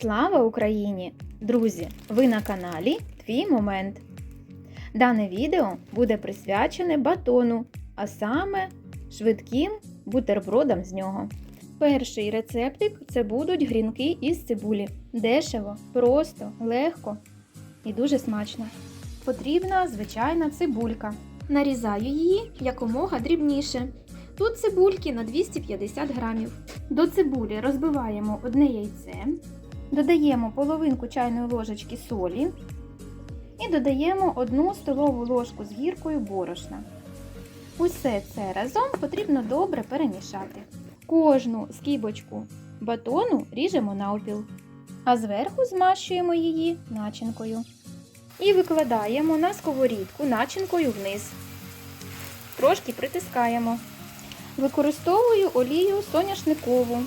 Слава Україні! Друзі! Ви на каналі Твій Момент. Дане відео буде присвячене батону, а саме швидким бутербродам з нього. Перший рецептик це будуть грінки із цибулі. Дешево, просто, легко і дуже смачно. Потрібна звичайна цибулька. Нарізаю її якомога дрібніше. Тут цибульки на 250 грамів. До цибулі розбиваємо одне яйце, додаємо половинку чайної ложечки солі і додаємо одну столову ложку з гіркою борошна. Усе це разом потрібно добре перемішати. Кожну скибочку батону ріжемо навпіл, а зверху змащуємо її начинкою. І викладаємо на сковорідку начинкою вниз. Трошки притискаємо. Використовую олію соняшникову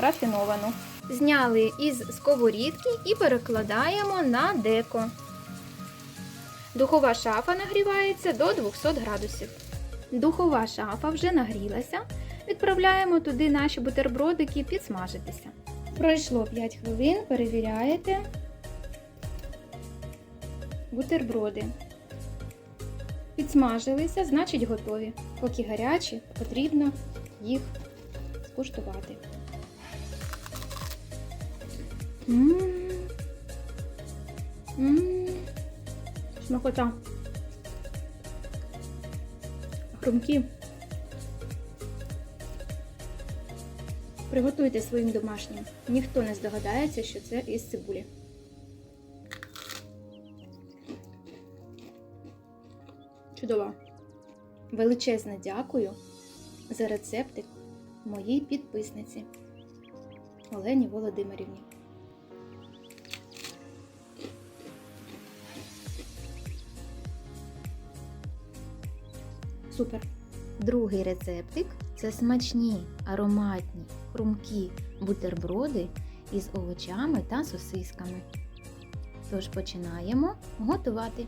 рафіновану. Зняли із сковорідки і перекладаємо на деко. Духова шафа нагрівається до 200 градусів. Духова шафа вже нагрілася. Відправляємо туди наші бутербродики підсмажитися. Пройшло 5 хвилин, перевіряєте бутерброди. Підсмажилися, значить готові. Поки гарячі, потрібно їх скуштувати. Мм. Мм. Смакота. Хрумкі. Приготуйте своїм домашнім. Ніхто не здогадається, що це із цибулі. Чудово! Величезне дякую за рецептик моїй підписниці Олені Володимирівні. Супер! Другий рецептик це смачні, ароматні, хрумкі бутерброди із овочами та сосисками. Тож починаємо готувати.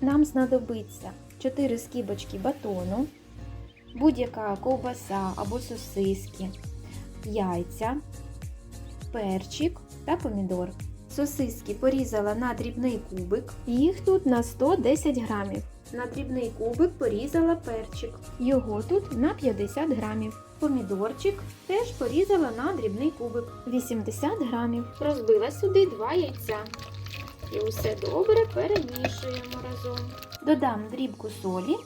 Нам знадобиться 4 скибочки батону, будь-яка ковбаса або сосиски, яйця, перчик та помідор. Сосиски порізала на дрібний кубик, їх тут на 110 грамів. На дрібний кубик порізала перчик, його тут на 50 грамів. Помідорчик теж порізала на дрібний кубик 80 грамів. Розбила сюди 2 яйця. І усе добре перемішуємо разом. Додам дрібку солі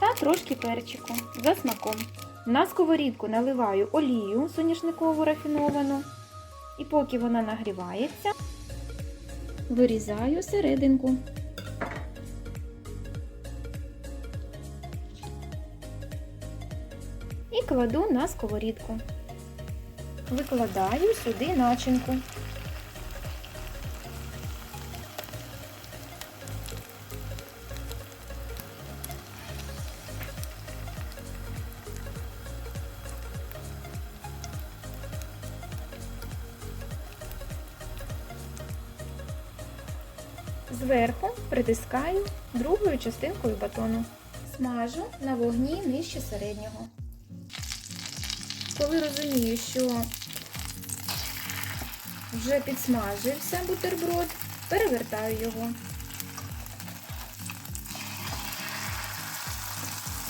та трошки перчику за смаком. На сковорідку наливаю олію соняшникову рафіновану. І поки вона нагрівається, вирізаю серединку. Кладу на сковорідку. Викладаю сюди начинку. Зверху притискаю другою частинкою батону. Смажу на вогні нижче середнього. Коли розумію, що вже підсмажився бутерброд, перевертаю його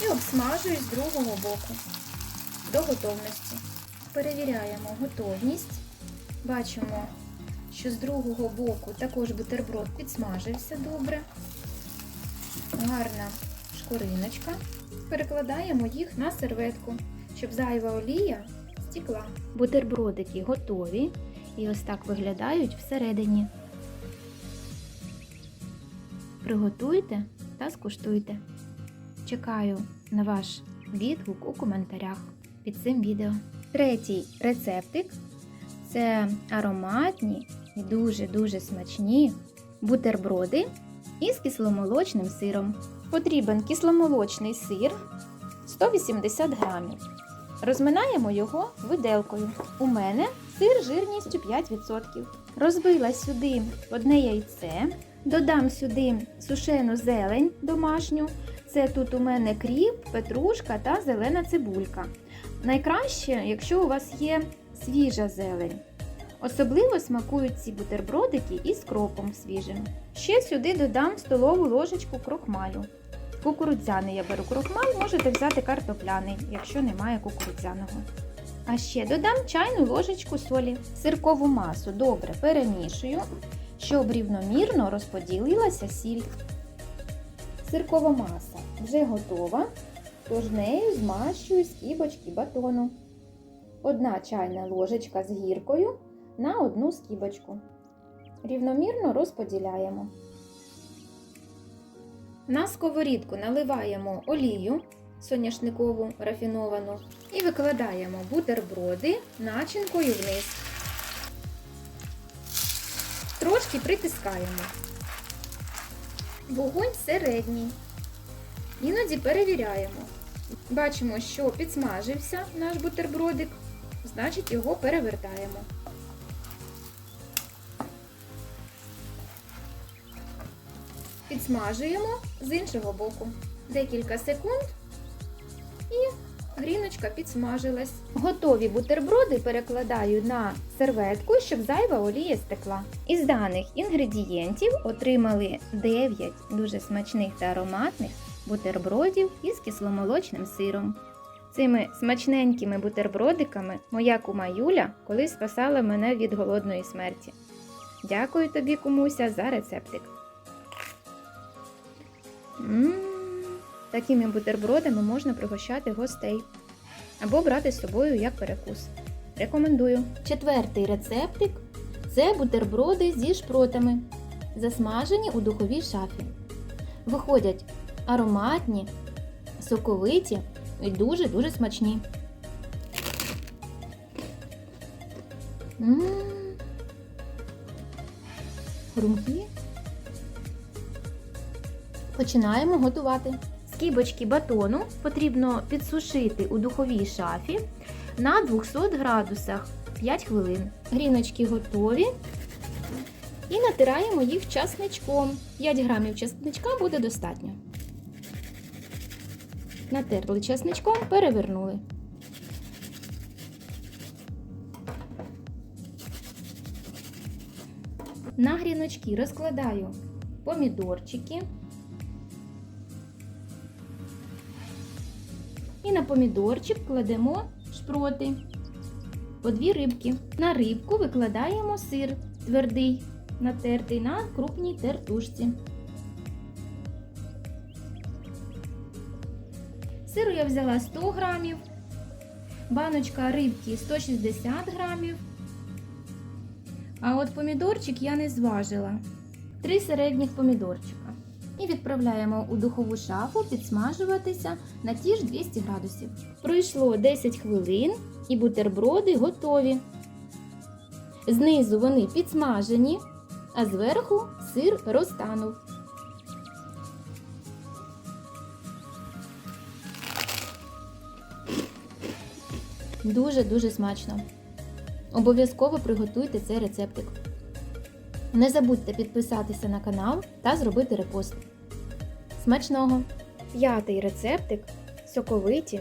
і обсмажую з другого боку до готовності. Перевіряємо готовність. Бачимо, що з другого боку також бутерброд підсмажився добре. Гарна шкуриночка. Перекладаємо їх на серветку, щоб зайва олія стікла. Бутербродики готові і ось так виглядають всередині. Приготуйте та скуштуйте. Чекаю на ваш відгук у коментарях під цим відео. Третій рецептик це ароматні і дуже-дуже смачні бутерброди із кисломолочним сиром. Потрібен кисломолочний сир 180 грамів. Розминаємо його виделкою. У мене сир жирністю 5%. Розбила сюди одне яйце, додам сюди сушену зелень домашню. Це тут у мене кріп, петрушка та зелена цибулька. Найкраще, якщо у вас є свіжа зелень. Особливо смакують ці бутербродики із кропом свіжим. Ще сюди додам столову ложечку крохмалю. Кукурудзяний я беру крохмаль, можете взяти картопляний, якщо немає кукурудзяного. А ще додам чайну ложечку солі. Сиркову масу добре перемішую, щоб рівномірно розподілилася сіль. Сиркова маса вже готова, тож нею змащую скибочки батону. Одна чайна ложечка з гіркою на одну скибочку. Рівномірно розподіляємо. На сковорідку наливаємо олію соняшникову рафіновану і викладаємо бутерброди начинкою вниз. Трошки притискаємо. Вогонь середній. Іноді перевіряємо. Бачимо, що підсмажився наш бутербродик, значить його перевертаємо. Підсмажуємо з іншого боку. Декілька секунд і гріночка підсмажилась. Готові бутерброди перекладаю на серветку, щоб зайва олія стекла. Із даних інгредієнтів отримали 9 дуже смачних та ароматних бутербродів із кисломолочним сиром. Цими смачненькими бутербродиками моя кума Юля колись спасала мене від голодної смерті. Дякую тобі, кумуся, за рецептик. Мм, такими бутербродами можна пригощати гостей або брати з собою як перекус. Рекомендую. Четвертий рецептик це бутерброди зі шпротами, засмажені у духовій шафі. Виходять ароматні, соковиті і дуже-дуже смачні. Мм. Хрумкі. Починаємо готувати. Скибочки батону потрібно підсушити у духовій шафі на 200 градусах 5 хвилин. Гріночки готові. І натираємо їх часничком. 5 грамів часничка буде достатньо. Натерли часничком, перевернули. На гріночки розкладаю помідорчики. І на помідорчик кладемо шпроти. По дві рибки. На рибку викладаємо сир твердий, натертий на крупній тертушці. Сиру я взяла 100 грамів, баночка рибки 160 грамів. А от помідорчик я не зважила. Три середніх помідорчика. І відправляємо у духову шафу підсмажуватися на ті ж 200 градусів. Пройшло 10 хвилин і бутерброди готові. Знизу вони підсмажені, а зверху сир розтанув. Дуже-дуже смачно. Обов'язково приготуйте цей рецептик. Не забудьте підписатися на канал та зробити репост. Смачного! П'ятий рецептик соковиті,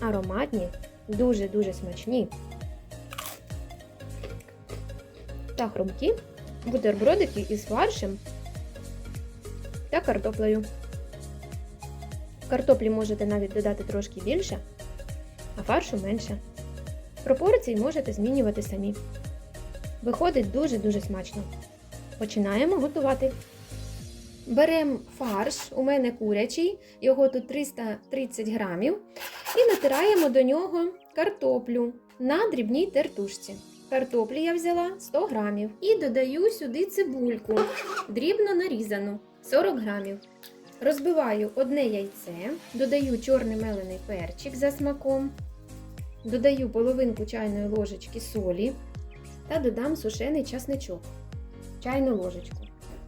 ароматні, дуже-дуже смачні та хрумкі бутербродики із фаршем та картоплею. Картоплі можете навіть додати трошки більше, а фаршу менше. Пропорції можете змінювати самі. Виходить дуже-дуже смачно. Починаємо готувати. Беремо фарш, у мене курячий, його тут 330 грамів, і натираємо до нього картоплю на дрібній тертушці. Картоплі я взяла 100 грамів. І додаю сюди цибульку, дрібно нарізану 40 грамів. Розбиваю одне яйце, додаю чорний мелений перчик за смаком, додаю половинку чайної ложечки солі та додам сушений часничок, чайну ложечку.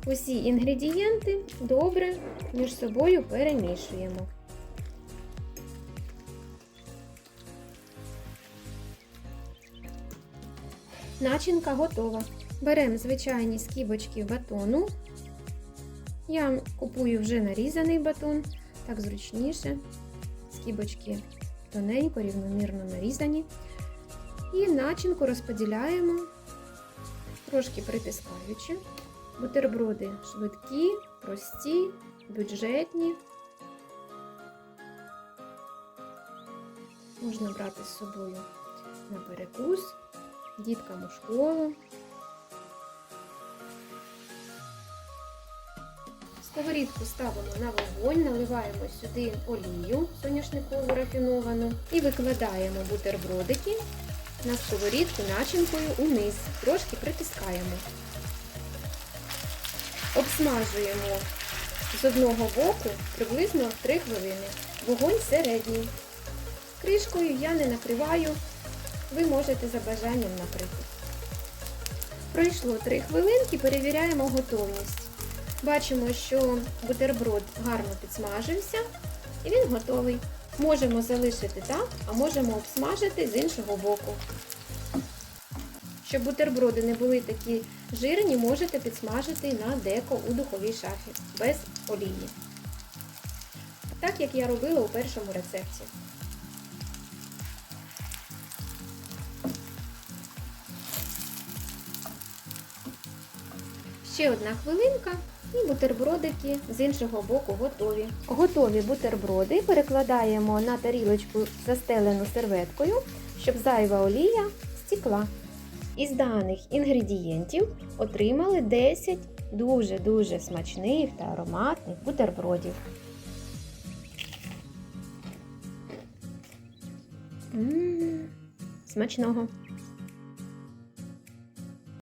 Усі інгредієнти добре між собою перемішуємо. Начинка готова. Беремо звичайні скибочки батону. Я купую вже нарізаний батон, так зручніше. Скибочки тоненько, рівномірно нарізані. І начинку розподіляємо трошки притискаючи. Бутерброди швидкі, прості, бюджетні. Можна брати з собою на перекус, діткам у школу. Сковорідку ставимо на вогонь, наливаємо сюди олію соняшникову рафіновану і викладаємо бутербродики на сковорідку начинкою униз. Трошки притискаємо. Обсмажуємо з одного боку приблизно 3 хвилини. Вогонь середній. Кришкою я не накриваю, ви можете за бажанням накрити. Пройшло 3 хвилинки, перевіряємо готовність. Бачимо, що бутерброд гарно підсмажився і він готовий. Можемо залишити так, а можемо обсмажити з іншого боку. Щоб бутерброди не були такі жирні, можете підсмажити на деко у духовій шафі без олії. Так як я робила у першому рецепті. Ще одна хвилинка і бутербродики з іншого боку готові. Готові бутерброди перекладаємо на тарілочку застелену серветкою, щоб зайва олія стікла. Із даних інгредієнтів отримали 10 дуже-дуже смачних та ароматних бутербродів. М, Смачного!